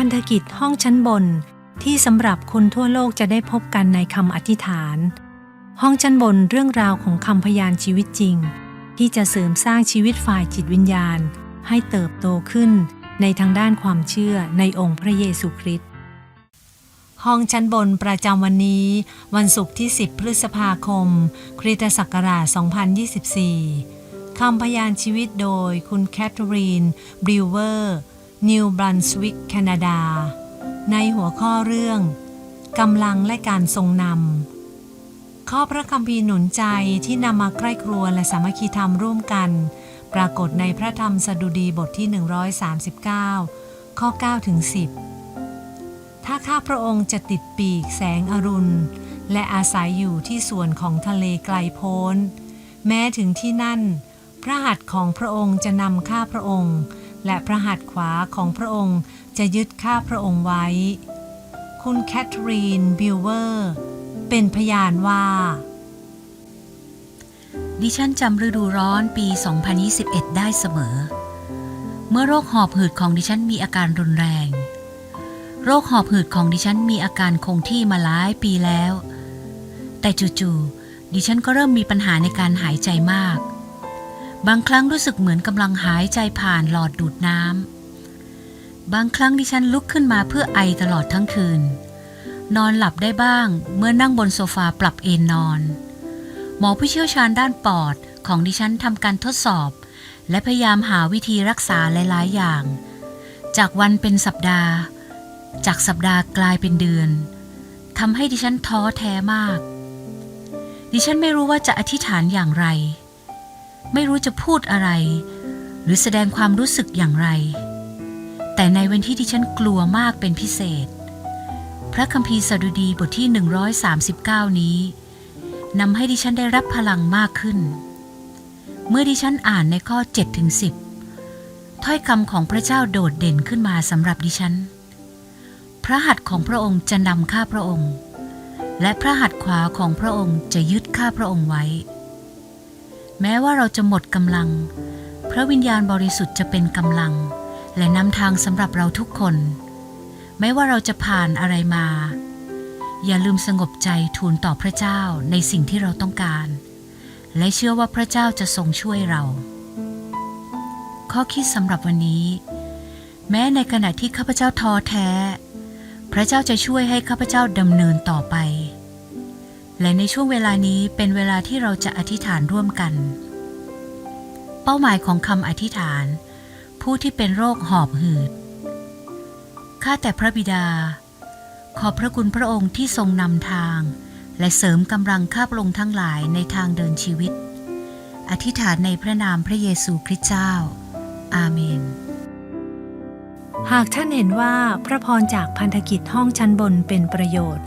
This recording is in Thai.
พันธกิจห้องชั้นบน ที่สำหรับคนทั่วโลกจะได้พบกันในคำอธิษฐาน ห้องชั้นบนเรื่องราวของคำพยานชีวิตจริง ที่จะเสริมสร้างชีวิตฝ่ายจิตวิญญาณ ให้เติบโตขึ้นในทางด้านความเชื่อในองค์พระเยซูคริสต์ห้องชั้นบนประจำวันนี้ วันศุกร์ที่ 10 พฤษภาคม คริสตศักราช 2024 คำพยานชีวิตโดยคุณแคทเธอรีนบริวเวอร์ นิวบรันสวิกแคนาดา ในหัวข้อเรื่องกำลังและการทรงนำ ข้อพระคัมภีร์หนุนใจที่นำมาใกล้ครัวและสามัคคีธรรมร่วมกัน ปรากฏในพระธรรมสดุดีบทที่ 139 ข้อ9ถึง10 ถ้าข้าพระองค์จะติดปีกแสงอรุณ และอาศัยอยู่ที่ส่วนของทะเลไกลโพ้น แม้ถึงที่นั่น พระหัตถ์ของพระองค์จะนำข้าพระองค์ และพระหัตถ์ขวาของพระองค์จะยึดข้าพระองค์ไว้ คุณแคทเธอรีนบิลเวอร์ เป็นพยานว่า ดิฉันจำฤดูร้อนปี 2021 ได้เสมอ เมื่อโรคหอบหืดของดิฉันมีอาการรุนแรง โรคหอบหืดของดิฉันมีอาการคงที่มาหลายปีแล้ว แต่จู่ๆดิฉันก็เริ่มมีปัญหาในการหายใจมาก บางครั้งรู้สึกเหมือนกำลังหายใจผ่านหลอดดูดน้ำ บางครั้งดิฉันลุกขึ้นมาเพื่อไอตลอดทั้งคืน นอนหลับได้บ้าง เมื่อนั่งบนโซฟาปรับเอนนอน หมอผู้เชี่ยวชาญด้านปอดของดิฉันทำการทดสอบ และพยายามหาวิธีรักษาหลายๆ อย่าง จากวันเป็นสัปดาห์ จากสัปดาห์กลายเป็นเดือนทำให้ดิฉันท้อแท้มาก ดิฉันไม่รู้ว่าจะอธิษฐานอย่างไร ไม่รู้จะพูดอะไร หรือแสดงความรู้สึกอย่างไร แต่ในวันที่ดิฉันกลัวมากเป็นพิเศษ พระคัมภีร์สดุดีบทที่ 139 นี้นำให้ดิฉันได้รับพลังมากขึ้น เมื่อดิฉันอ่านในข้อ7ถึง10 ถ้อยคำของพระเจ้าโดดเด่นขึ้นมาสำหรับดิฉัน พระหัตถ์ของพระองค์จะนำข้าพระองค์ และพระหัตถ์ขวาของพระองค์จะยึดข้าพระองค์ไว้ แม้ว่าเราจะหมดกำลัง พระวิญญาณบริสุทธิ์จะเป็นกำลัง และนำทางสำหรับเราทุกคน ไม่ว่าเราจะผ่านอะไรมา อย่าลืมสงบใจทูลต่อพระเจ้าในสิ่งที่เราต้องการ และเชื่อว่าพระเจ้าจะทรงช่วยเรา ข้อคิดสำหรับวันนี้ แม้ในขณะที่ข้าพเจ้าท้อแท้ พระเจ้าจะช่วยให้ข้าพเจ้าดำเนินต่อไป และในช่วงเวลานี้เป็นเวลาที่เราจะอธิษฐานร่วมกัน เป้าหมายของคำอธิษฐาน ผู้ที่เป็นโรคหอบหืด ข้าแต่พระบิดา ขอบพระคุณพระองค์ที่ทรงนำทาง และเสริมกำลังข้าพระองค์ทั้งหลายในทางเดินชีวิต อธิษฐานในพระนามพระเยซูคริสต์เจ้า อาเมน หากท่านเห็นว่าพระพรจากพันธกิจห้องชั้นบนเป็นประโยชน์